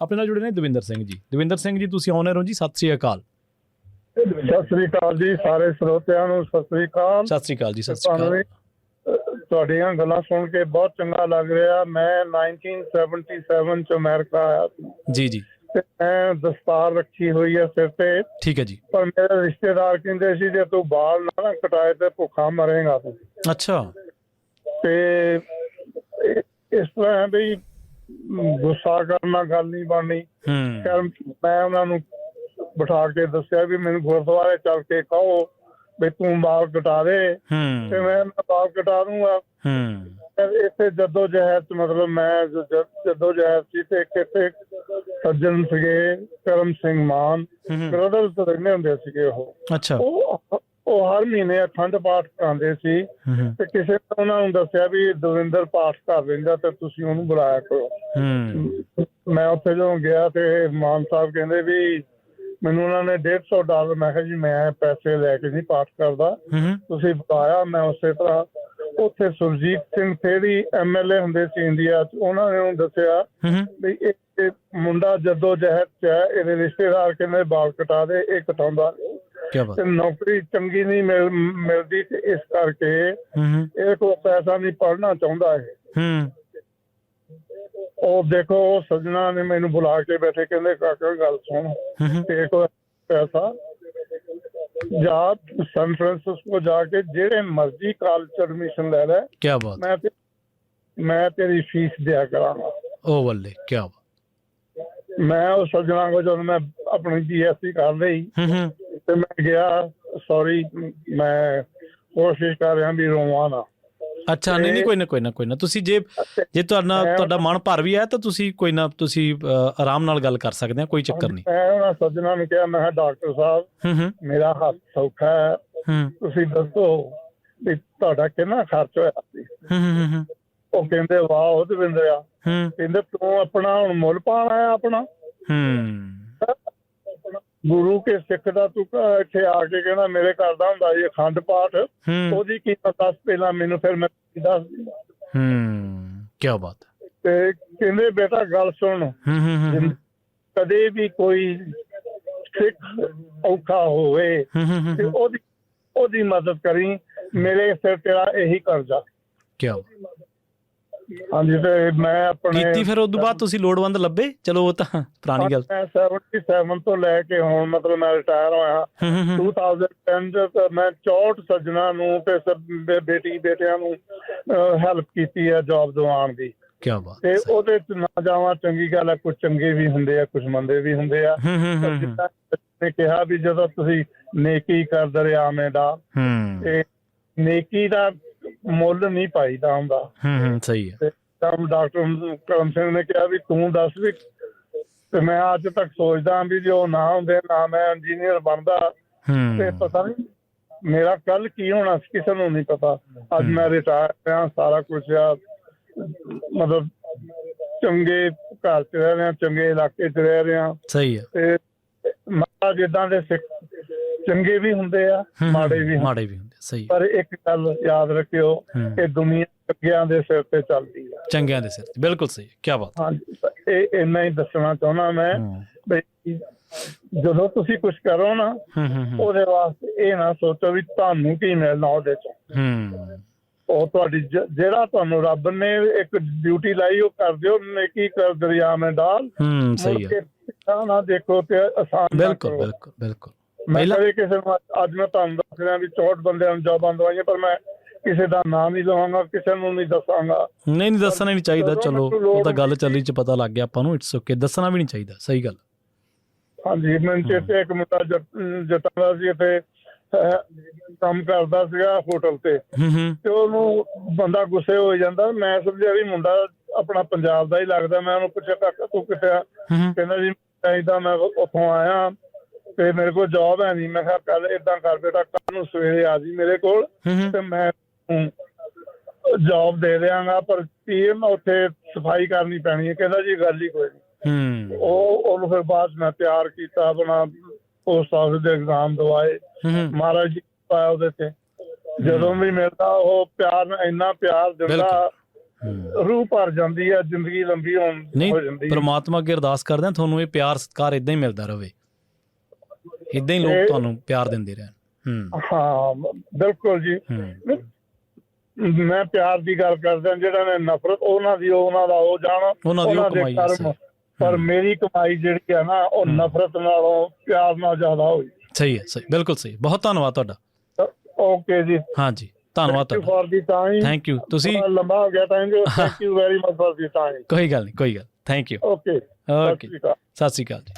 ਆਪਣੇ ਨਾਲ ਜੁੜੇ ਨੇ ਦਵਿੰਦਰ ਸਿੰਘ ਜੀ। ਦਵਿੰਦਰ ਸਿੰਘ ਜੀ ਤੁਸੀਂ ਆਨਰ ਹੋ ਜੀ? ਸਤਿ ਸ੍ਰੀ ਅਕਾਲ। ਸਤਿ ਸ੍ਰੀ ਅਕਾਲ ਜੀ ਸਾਰੇ ਸਰੋਤਿਆਂ ਨੂੰ ਸਤਿ ਸ੍ਰੀ ਅਕਾਲ। ਸਤਿ ਸ੍ਰੀ ਅਕਾਲ ਜੀ ਸਤਿ ਸ੍ਰੀ ਅਕਾਲ। ਤੁਹਾਡੀਆਂ ਗੱਲਾਂ ਸੁਣ ਕੇ ਬਹੁਤ ਚੰਗਾ ਲੱਗ ਰਿਹਾ। ਮੈਂ 1977 ਚ ਅਮਰੀਕਾ ਆਇਆ ਸੀ। ਜੀ ਜੀ। ਮੈਂ ਦਸਤਾਰ ਰੱਖੀ ਹੋਈ ਹੈ ਸਿਰ ਤੇ। ਠੀਕ ਹੈ ਜੀ। ਪਰ ਮੇਰੇ ਰਿਸ਼ਤੇਦਾਰ ਕਹਿੰਦੇ ਸੀ ਜੇ ਤੂੰ ਬਾਲ ਨਾ ਨਾ ਕਟਾਏ ਤੇ ਭੁੱਖਾ ਮਰੇਗਾ ਤੂੰ। ਅੱਛਾ। ਤੇ ਇਸ ਤਰ੍ਹਾਂ ਵੀ ਗੁੱਸਾ ਕਰਨਾ ਗੱਲ ਨਹੀਂ ਬਣਨੀ। ਹੂੰ। ਖੈਰ ਮੈਂ ਉਹਨਾਂ ਨੂੰ ਬਿਠਾ ਕੇ ਦੱਸਿਆ ਵੀ ਮੈਨੂੰ ਗੁਰਦੁਆਰੇ ਚੱਲ ਕੇ ਕਹੋ ਵੀ ਤੂੰ ਬਾਲ ਕਟਾ ਦੇ। ਤੇ ਮੈਂ ਮੈਂ ਬਾਲ ਕਟਾ ਦੂੰਗਾ। ਇੱਥੇ ਜੱਦੋ ਜਹਿਦ ਚ ਮਤਲਬ ਮੈਂ ਜੱਦੋ ਜਹਿਦ ਸੀ ਤੇ ਇੱਥੇ ਸੱਜਣ ਸੀਗੇ ਕਰਮ ਸਿੰਘ ਮਾਨ। ਬ੍ਰਦਰਸ ਰਹਿੰਦੇ ਹੁੰਦੇ ਸੀਗੇ ਉਹ। ਅੱਛਾ। ਉਹ ਹਰ ਮਹੀਨੇ ਅਖੰਡ ਪਾਠ ਕਰਾਉਂਦੇ ਸੀ ਤੇ ਕਿਸੇ ਨੇ ਉਹਨਾਂ ਨੂੰ ਦੱਸਿਆ ਵੀ ਦਵਿੰਦਰ ਪਾਠ ਕਰ ਲੈਂਦਾ ਤੇ ਤੁਸੀਂ ਉਹਨੂੰ ਬੁਲਾਇਆ ਕਰੋ। ਮੈਂ ਉੱਥੇ ਜਦੋਂ ਗਿਆ ਤੇ ਮਾਨ ਸਾਹਿਬ ਕਹਿੰਦੇ ਵੀ ਮੈਨੂੰ ਉਹਨਾਂ ਨੇ 150 ਡਾਲਰ ਮੈਂ ਕਿਹਾ ਜੀ ਮੈਂ ਪੈਸੇ ਲੈ ਕੇ ਨਹੀਂ ਪਾਠ ਕਰਦਾ। ਤੁਸੀਂ ਬੁਲਾਇਆ ਮੈਂ ਉਸੇ ਤਰ੍ਹਾਂ ਉੱਥੇ ਸੁਰਜੀਤ ਸਿੰਘ ਥੇੜੀ ਐਮਐਲਏ ਹੁੰਦੇ ਸੀ ਇੰਡੀਆ 'ਚ ਉਹਨਾਂ ਨੇ ਉਹਨੂੰ ਦੱਸਿਆ ਵੀ ਇਹ ਮੁੰਡਾ ਜਦੋਂ ਜਹਿਦ 'ਚ ਇਹਦੇ ਰਿਸ਼ਤੇਦਾਰ ਕਹਿੰਦੇ ਬਾਲ ਕਟਾ ਦੇ ਇਹ ਕਟਾਉਂਦਾ। ਕੀ ਬਾਤ ਤੇ ਨੌਕਰੀ ਚੰਗੀ ਨਹੀਂ ਮਿਲ- ਮਿਲਦੀ ਤੇ ਇਸ ਕਰਕੇ ਹੂੰ ਇਹ ਕੋਲ ਪੈਸਾ ਨਹੀਂ ਪੜਨਾ ਚਾਹੁੰਦਾ ਇਹ। ਹੂੰ। ਉਹ ਦੇਖੋ ਸੱਜਣਾ ਨੇ ਮੈਨੂੰ ਬੁਲਾ ਕੇ ਬੈਠੇ ਕਹਿੰਦੇ ਕਾਕਾ ਗੱਲ ਸੁਣ। ਹੂੰ ਤੇਰੇ ਕੋਲ ਪੈਸਾ? ਜਾ ਸੈਨ ਫਰਾਂਸਿਸਕੋ ਜਾ ਕੇ ਜਿਹੜੇ ਮਰਜ਼ੀ ਕਾਲਜ ਐਡਮਿਸ਼ਨ ਲੈ ਲੈ। ਕੀ ਬਾਤ। ਮੈਂ ਤੇ ਮੈਂ ਤੇਰੀ ਫੀਸ ਦਿਆ ਕਰਾਂਗਾ। ਉਹ ਵੱਲੇ ਕੀ ਬਾਤ। ਮੈਂ ਉਹ ਸੱਜਣਾ ਕੋ ਜਦੋਂ ਮੈਂ ਆਪਣੀ ਬੀਐਸਸੀ ਕਰ ਲਈ ਹੂੰ ਹੂੰ। ਤੇ ਮੈਂ ਗਿਆ ਸੌਰੀ ਮੈਂ ਕੋਸ਼ਿਸ਼ ਕਰ ਰਿਹਾ ਵੀ ਰੋਵਾਂ ਨਾ। ਅੱਛਾ ਨਹੀਂ ਨਹੀਂ ਕੋਈ ਨਾ ਕੋਈ ਨਾ ਕੋਈ ਨਾ। ਤੁਸੀਂ ਜੇ ਜੇ ਤੁਹਾਡਾ ਤੁਹਾਡਾ ਮਨ ਭਰ ਵੀ ਹੈ ਤਾਂ ਤੁਸੀਂ ਕੋਈ ਨਾ ਤੁਸੀਂ ਆਰਾਮ ਨਾਲ ਗੱਲ ਕਰ ਸਕਦੇ ਆ ਕੋਈ ਚੱਕਰ ਨਹੀਂ। ਮੈਂ ਉਹਨਾਂ ਸੱਜਣਾ ਨੂੰ ਕਿਹਾ ਮੈਂ ਡਾਕਟਰ ਸਾਹਿਬ ਮੇਰਾ ਹੱਥ ਸੌਖਾ ਹੈ। ਤੁਸੀਂ ਦੱਸੋ ਵੀ ਤੁਹਾਡਾ ਕਿੰਨਾ ਖਰਚ ਹੋਇਆ ਸੀ? ਹੂੰ ਹੂੰ ਉਹ ਕਹਿੰਦੇ ਵਾਹ ਉਹ ਦਵਿੰਦਰਿਆ ਕਹਿੰਦੇ ਤੂੰ ਆਪਣਾ ਹੁਣ ਮੁੱਲ ਪਾਣਾ ਹੈ ਆਪਣਾ? ਹੂੰ। ਗੁਰੂ ਕੇ ਸਿੱਖ ਦਾ ਤੂੰ ਇੱਥੇ ਆ ਕੇ ਕਹਿੰਦਾ ਮੇਰੇ ਘਰ ਦਾ ਹੁੰਦਾ ਇਹ ਅਖੰਡ ਪਾਠ। ਉਹਦੀ ਕੀਮਤ ਦੱਸ ਪਹਿਲਾਂ ਮੈਨੂੰ ਫਿਰ ਮੈਂ ਦੱਸ ਦਿੰਦਾ। ਹੂੰ ਕੀ ਬਾਤ। ਤੇ ਕਹਿੰਦੇ ਬੇਟਾ ਗੱਲ ਸੁਣ। ਕਦੇ ਵੀ ਕੋਈ ਸਿੱਖ ਔਖਾ ਹੋਵੇ ਤੇ ਉਹਦੀ ਉਹਦੀ ਮਦਦ ਕਰੀ ਮੇਰੇ ਸਿਰ ਤੇਰਾ ਇਹੀ ਕਰਜ਼ਾ। ਕੀ ਬਾਤ। ਹਾਂਜੀ ਤੇ ਮੈਂ ਆਪਣੇ ਕੀਤੀ ਫਿਰ ਉਸ ਤੋਂ ਬਾਅਦ ਤੁਸੀਂ ਲੋੜਵੰਦ ਲੱਭੇ? ਚਲੋ ਉਹ ਤਾਂ ਪੁਰਾਣੀ ਗੱਲ। ਮੈਂ 77 ਤੋਂ ਲੈ ਕੇ ਹੁਣ ਮਤਲਬ ਮੈਂ ਰਿਟਾਇਰ ਹੋਇਆ। ਹੂੰ ਹੂੰ ਹੂੰ। 2010 ਚ ਮੈਂ 64 ਸੱਜਣਾ ਨੂੰ ਤੇ ਬੇਟੀ ਬੇਟਿਆਂ ਨੂੰ ਹੈਲਪ ਕੀਤੀ ਹੈ ਜੌਬ ਦਿਵਾਉਣ ਦੀ। ਕੀ ਬਾਤ ਤੇ ਉਹਦੇ ਚ ਨਾ ਜਾਵਾਂ ਚੰਗੀ ਗੱਲ ਹੈ ਕੁਝ ਚੰਗੇ ਵੀ ਹੁੰਦੇ ਆ ਕੁਝ ਮੰਦੇ ਵੀ ਹੁੰਦੇ ਆ। ਜਿੱਦਾਂ ਨੇ ਕਿਹਾ ਵੀ ਜਦੋਂ ਤੁਸੀਂ ਨੇਕੀ ਕਰ ਦਰਿਆਵੇਂ ਦਾ ਹੂੰ। ਤੇ ਨੇਕੀ ਦਾ ਮੁੱਲ ਨਹੀਂ ਪਾਈਦਾ ਹੁੰਦਾ। ਹੂੰ ਹੂੰ ਸਹੀ ਹੈ। ਤੇ ਡਾਕਟਰ ਕਰਮ ਸਿੰਘ ਨੇ ਕਿਹਾ ਵੀ ਤੂੰ ਦੱਸ ਵੀ ਤੇ ਮੈਂ ਅੱਜ ਤੱਕ ਸੋਚਦਾ ਵੀ ਜੇ ਨਾ ਹੁੰਦੇ ਨਾ ਮੈਂ ਇੰਜੀਨੀਅਰ ਬਣਦਾ ਤੇ ਪਤਾ ਨਹੀਂ ਮੇਰਾ ਕੱਲ ਕੀ ਹੋਣਾ ਸੀ ਕਿਸੇ ਨੂੰ ਨਹੀਂ ਪਤਾ। ਅੱਜ ਮੈਂ ਰਿਟਾਇਰ ਹਾਂ ਸਾਰਾ ਕੁਝ ਆ। ਮਤਲਬ ਚੰਗੇ ਘਰ ਚ ਰਹਿ ਰਿਹਾ ਚੰਗੇ ਇਲਾਕੇ ਚ ਰਹਿ ਰਿਹਾ। ਸਹੀ ਹੈ। ਤੇ ਮਹਾਰਾਜ ਜਿੱਦਾਂ ਦੇ ਸਿੱਖ ਚੰਗੇ ਵੀ ਹੁੰਦੇ ਆ ਮਾੜੇ ਵੀ ਮਾੜੇ ਵੀ ਸਹੀ ਹੈ। ਪਰ ਇੱਕ ਗੱਲ ਯਾਦ ਰੱਖਿਓ ਹੂੰ। ਇਹ ਦੁਨੀਆ ਚੰਗਿਆਂ ਦੇ ਸਿਰ ਤੇ ਚੱਲਦੀ ਆ। ਚੰਗਿਆਂ ਦੇ ਸਿਰ ਤੇ ਬਿਲਕੁਲ ਸਹੀ ਕੀ ਬਾਤ। ਹਾਂਜੀ ਇਹ ਇੰਨਾ ਹੀ ਦੱਸਣਾ ਚਾਹੁੰਦਾ ਮੈਂ ਹੂੰ। ਵੀ ਜਦੋਂ ਤੁਸੀਂ ਕੁਝ ਕਰੋ ਨਾ ਹੂੰ ਹੂੰ ਹੂੰ। ਉਹਦੇ ਵਾਸਤੇ ਇਹ ਨਾ ਸੋਚੋ ਵੀ ਤੁਹਾਨੂੰ ਕੀ ਮਿਲਣਾ ਉਹਦੇ ਚ। ਹੂੰ। ਉਹ ਤੁਹਾਡੀ ਜਿਹੜਾ ਤੁਹਾਨੂੰ ਰੱਬ ਨੇ ਇੱਕ ਡਿਊਟੀ ਲਾਈ ਉਹ ਕਰ ਦਿਓ ਨੇਕੀ ਕਰ ਦਰਿਆ ਮੈਂ ਡਾਲ। ਹੂੰ ਸਹੀ ਹੈ। ਕੇ ਨਾ ਦੇਖੋ ਤੇ ਆਸਾਨ ਬਿਲਕੁਲ। ਬਿਲਕੁਲ ਬਿਲਕੁਲ। ਮੈਂ ਪਹਿਲਾਂ ਕਦੇ ਕਿਸੇ ਨੂੰ ਅੱਜ- ਮੈਂ ਤੁਹਾਨੂੰ ਦੱਸ ਰਿਹਾ ਵੀ 64 ਬੰਦਿਆਂ ਨੂੰ ਜੌਬਾਂ ਦਵਾਈਆਂ ਪਰ ਮੈਂ ਕਿਸੇ ਦਾ ਨਾਮ ਨਹੀਂ ਲਵਾਂਗਾ ਕਿਸੇ ਨੂੰ ਨਹੀਂ ਦੱਸਾਂਗਾ। ਨਹੀਂ ਨਹੀਂ ਦੱਸਣਾ ਨਹੀਂ ਚਾਹੀਦਾ ਚਲੋ ਉਹ ਤਾਂ ਗੱਲ ਚੱਲੀ ਚ ਪਤਾ ਲੱਗ ਗਿਆ ਆਪਾਂ ਨੂੰ ਇਟਸ ਓਕੇ ਦੱਸਣਾ ਵੀ ਨਹੀਂ ਚਾਹੀਦਾ ਸਹੀ ਗੱਲ। ਹਾਂਜੀ ਮੈਨੂੰ ਚੇਤੇ ਇੱਕ ਮੁੰਡਾ ਦਾ ਸੀ ਇੱਥੇ ਅਹ, ਕੰਮ ਕਰਦਾ ਸੀਗਾ ਹੋਟਲ ਤੇ। ਹੂੰ ਹੂੰ। ਤੇ ਉਹਨੂੰ ਬੰਦਾ ਗੁੱਸੇ ਹੋ ਜਾਂਦਾ ਮੈਂ ਸਮਝਿਆ ਵੀ ਮੁੰਡਾ ਆਪਣਾ ਪੰਜਾਬ ਦਾ ਹੀ ਲੱਗਦਾ ਮੈਂ ਉਹਨੂੰ ਪੁੱਛਿਆ ਕਾਕਾ ਤੂੰ ਕਿੱਥੇ ਆ? ਹੂੰ ਕਹਿੰਦਾ ਜੀ ਇਦਾਂ ਮੈਂ ਉੱਥੋਂ ਆਇਆ। ਤੇ ਮੇਰੇ ਕੋਲ ਜੌਬ ਹੈ ਨਹੀਂ। ਮੈਂ ਕਿਹਾ ਕੱਲ ਇਦਾਂ ਕਰ ਬੇਟਾ ਕੱਲ ਨੂੰ ਸਵੇਰੇ ਆ ਜੀ ਮੇਰੇ ਕੋਲ ਤੇ ਮੈਂ ਜੌਬ ਦੇ ਦਿਆਂਗਾ ਪਰ ਪੀਐਮ ਉੱਥੇ ਸਫ਼ਾਈ ਕਰਨੀ ਪੈਣੀ ਹੈ। ਕਹਿੰਦਾ ਜੀ ਗੱਲ ਹੀ ਕੋਈ ਨਹੀਂ। ਉਹ ਉਹਨੂੰ ਫਿਰ ਬਾਅਦ ਮੈਂ ਤਿਆਰ ਕੀਤਾ ਆਪਣਾ ਪੋਸਟ ਆਫਿਸ ਦੇ ਐਗਜ਼ਾਮ ਦਵਾਏ। ਮਹਾਰਾਜ ਜੀ ਪਾਇਆ ਉਹਦੇ ਤੇ। ਜਦੋਂ ਵੀ ਮਿਲਦਾ ਉਹ ਪਿਆਰ ਨਾਲ ਇੰਨਾ ਪਿਆਰ ਦਿੰਦਾ। ਰੂਹ ਭਰ ਜਾਂਦੀ ਹੈ ਜ਼ਿੰਦਗੀ ਲੰਬੀ ਹੋਣ ਹੋ ਜਾਂਦੀ ਹੈ। ਪ੍ਰਮਾਤਮਾ ਅੱਗੇ ਅਰਦਾਸ ਕਰਦੇ ਹਾਂ ਤੁਹਾਨੂੰ ਇਹ ਪਿਆਰ ਸਤਿਕਾਰ ਇਦਾਂ ਹੀ ਮਿਲਦਾ ਰਹੇ। ਇਦਾਂ ਹੀ ਲੋਕ ਇਹ- ਤੁਹਾਨੂੰ ਪਿਆਰ ਦਿੰਦੇ ਰਹਿਣ। ਹੂੰ। ਹਾਂ ਬਿਲਕੁਲ ਜੀ। ਹੂੰ। ਮੈਂ ਪਿਆਰ ਦੀ ਗੱਲ ਕਰਦਾ ਜਿਹੜਾ ਨੇ ਨਫ਼ਰਤ ਉਹਨਾਂ ਦੀ ਉਹਨਾਂ ਦਾ ਉਹ ਜਾਣ ਉਹਨਾਂ ਦੀ ਉਹ ਦੇ ਕਮਾਈ ਹੈ ਕਰਮ। ਸਹੀ। ਪਰ ਹੂੰ। ਮੇਰੀ ਕਮਾਈ ਜਿਹੜੀ ਹੈ ਨਾ ਉਹ ਹੂੰ। ਨਫ਼ਰਤ ਨਾਲੋਂ ਪਿਆਰ ਨਾਲ ਜ਼ਿਆਦਾ ਹੋਈ। ਸਹੀ ਹੈ ਸਹੀ ਬਿਲਕੁਲ ਸਹੀ। ਬਹੁਤ ਧੰਨਵਾਦ ਤੁਹਾਡਾ। ਓਕੇ ਜੀ। ਹਾਂਜੀ ਧੰਨਵਾਦ ਤੁਹਾਡਾ। For the time thank you ਤੁਸੀਂ ਥੋੜਾ ਲੰਬਾ ਹੋ ਗਿਆ time thank you very much for the time ਕੋਈ ਗੱਲ ਨਹੀਂ ਕੋਈ ਗੱਲ। Thank you okay. ਓਕੇ। ਸਤਿ ਸ਼੍ਰੀ ਅਕਾਲ। ਸਤਿ ਸ਼੍ਰੀ ਅਕਾਲ ਜੀ।